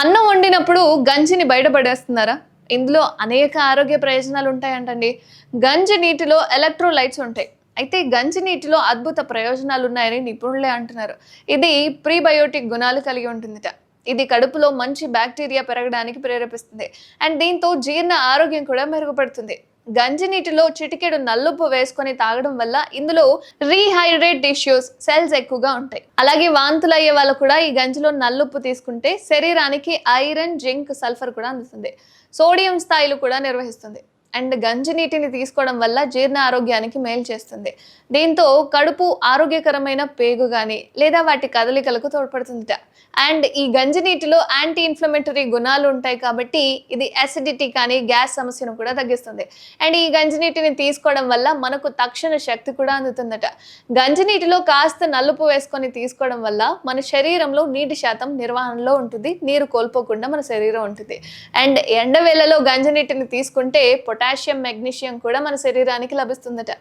అన్నం వండినప్పుడు గంజిని బయటపడేస్తున్నారా? ఇందులో అనేక ఆరోగ్య ప్రయోజనాలు ఉంటాయంటండి. గంజి నీటిలో ఎలక్ట్రోలైట్స్ ఉంటాయి. అయితే గంజి నీటిలో అద్భుత ప్రయోజనాలు ఉన్నాయని నిపుణులే అంటున్నారు. ఇది ప్రీబయోటిక్ గుణాలు కలిగి ఉంటుందిట. ఇది కడుపులో మంచి బ్యాక్టీరియా పెరగడానికి ప్రేరేపిస్తుంది. అండ్ దీంతో జీర్ణ ఆరోగ్యం కూడా మెరుగుపడుతుంది. గంజి నీటిలో చిటికెడు నల్లుప్పు వేసుకొని తాగడం వల్ల ఇందులో రీహైడ్రేట్ టిష్యూస్ సెల్స్ ఎక్కువగా ఉంటాయి. అలాగే వాంతులు అయ్యే వాళ్ళు కూడా ఈ గంజిలో నల్లుప్పు తీసుకుంటే శరీరానికి ఐరన్ జింక్ సల్ఫర్ కూడా అందుతుంది సోడియం స్థాయిలు కూడా నిర్వహిస్తుంది. అండ్ గంజి నీటిని తీసుకోవడం వల్ల జీర్ణ ఆరోగ్యానికి మేలు చేస్తుంది. దీంతో కడుపు ఆరోగ్యకరమైన పేగు కానీ లేదా వాటి కదలికలకు తోడ్పడుతుందిట. అండ్ ఈ గంజి నీటిలో యాంటీ ఇన్ఫ్లమేటరీ గుణాలు ఉంటాయి కాబట్టి ఇది అసిడిటీ కానీ గ్యాస్ సమస్యను కూడా తగ్గిస్తుంది. అండ్ ఈ గంజి నీటిని తీసుకోవడం వల్ల మనకు తక్షణ శక్తి కూడా అందుతుందట. గంజి నీటిలో కాస్త నలుపు వేసుకొని తీసుకోవడం వల్ల మన శరీరంలో నీటి శాతం నిర్వహణలో ఉంటుంది. నీరు కోల్పోకుండా మన శరీరం ఉంటుంది. అండ్ ఎండవేళలో గంజి నీటిని తీసుకుంటే పొట్ట పొటాషియం మెగ్నీషియం కూడా మన శరీరానికి లభిస్తుందట.